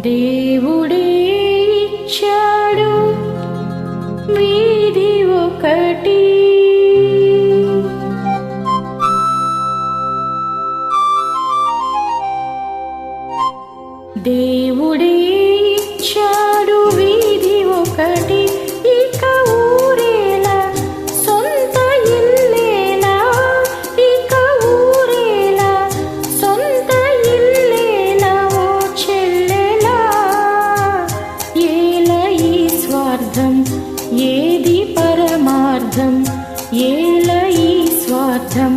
దేవుడే ఇచ్చాడు వీధి ఒకటి. దేవుడే ఇచ్చాడు వీధి ఒకటి. పరమార్థం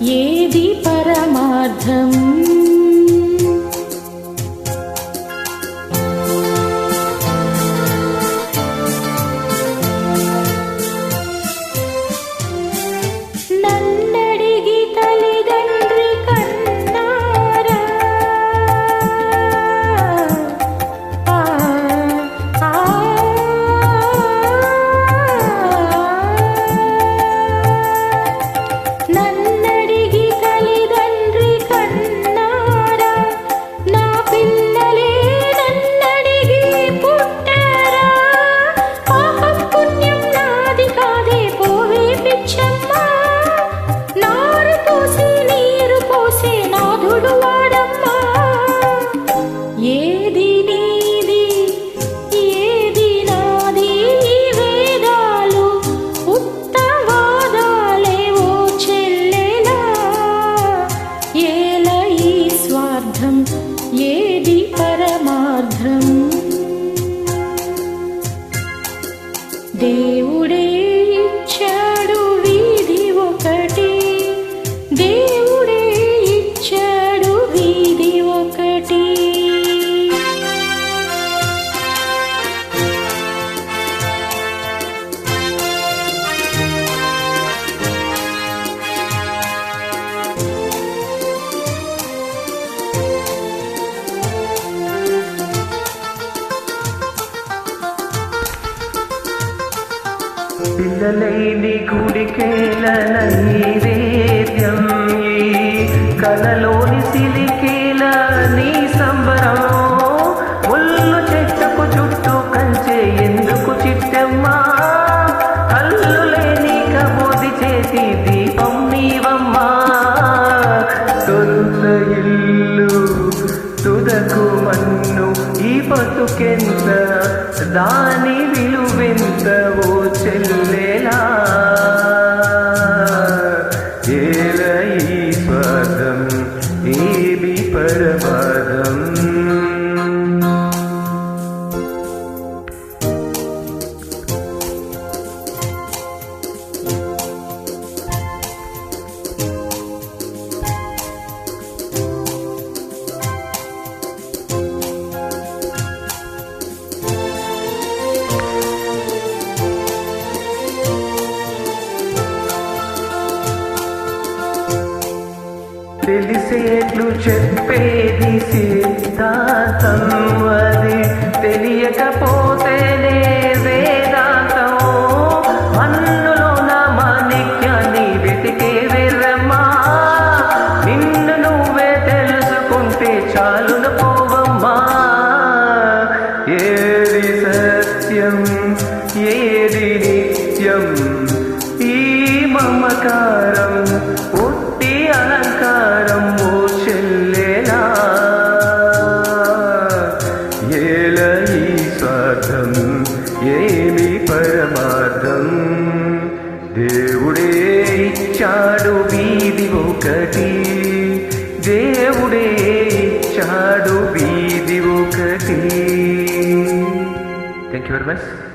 ఏది పరమార్థం? येदि परमार्द्रम्। देवुडे పిల్లలైని గుడికేల నైవేద్యం ఈ కలలోని సిలికేల నీ సంబరం ముళ్ళు చెట్టుకు చుట్టూ కంచే ఎందుకు చిట్టమ్మా? కళ్ళు కబోది చేసి దీపం నీవమ్మా. సొంత ఇల్లు తుదకు మన్ను ఈ బతుకెంత దాని मुझ पे भी सी ఏమి పరమార్థం? దేవుడే ఇచ్చాడు వీధి ఒకటి. దేవుడే ఇచ్చాడు వీధి ఒకటి. Thank you very much